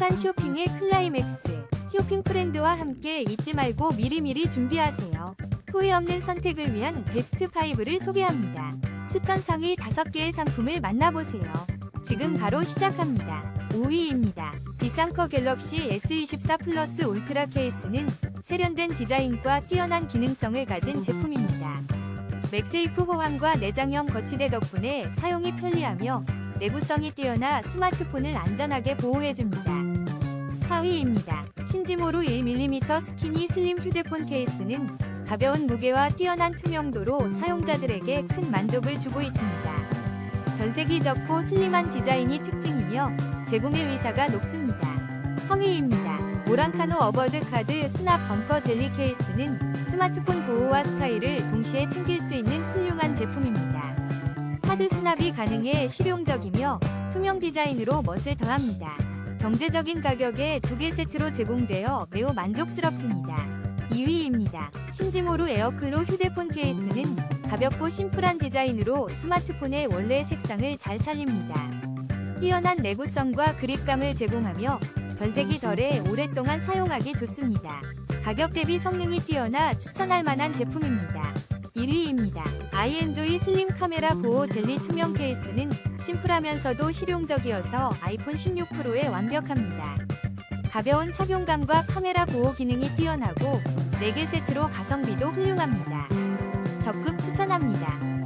행복한 쇼핑의 클라이맥스. 쇼핑 프렌드와 함께 잊지 말고 미리미리 준비하세요. 후회 없는 선택을 위한 베스트 5를 소개합니다. 추천 상위 5개의 상품을 만나보세요. 지금 바로 시작합니다. 5위입니다. 디상커 갤럭시 S24 플러스 울트라 케이스는 세련된 디자인과 뛰어난 기능성을 가진 제품입니다. 맥세이프 호환과 내장형 거치대 덕분에 사용이 편리하며 내구성이 뛰어나 스마트폰을 안전하게 보호해줍니다. 4위입니다. 신지모루 1mm 스키니 슬림 휴대폰 케이스는 가벼운 무게와 뛰어난 투명도로 사용자들에게 큰 만족을 주고 있습니다. 변색이 적고 슬림한 디자인이 특징이며 재구매 의사가 높습니다. 3위입니다. 오랑카노 어버드 카드 수납 범퍼 젤리 케이스는 스마트폰 보호와 스타일을 동시에 챙길 수 있는 훌륭한 제품입니다. 카드 수납이 가능해 실용적이며 투명 디자인으로 멋을 더합니다. 경제적인 가격에 두 개 세트로 제공되어 매우 만족스럽습니다. 2위입니다. 신지모루 에어클로 휴대폰 케이스는 가볍고 심플한 디자인으로 스마트폰의 원래 색상을 잘 살립니다. 뛰어난 내구성과 그립감을 제공하며 변색이 덜해 오랫동안 사용하기 좋습니다. 가격 대비 성능이 뛰어나 추천할 만한 제품입니다. 1위입니다. 아이엔조이 슬림 카메라 보호 젤리 투명 케이스는 심플하면서도 실용적이어서 아이폰 16 프로에 완벽합니다. 가벼운 착용감과 카메라 보호 기능이 뛰어나고 4개 세트로 가성비도 훌륭합니다. 적극 추천합니다.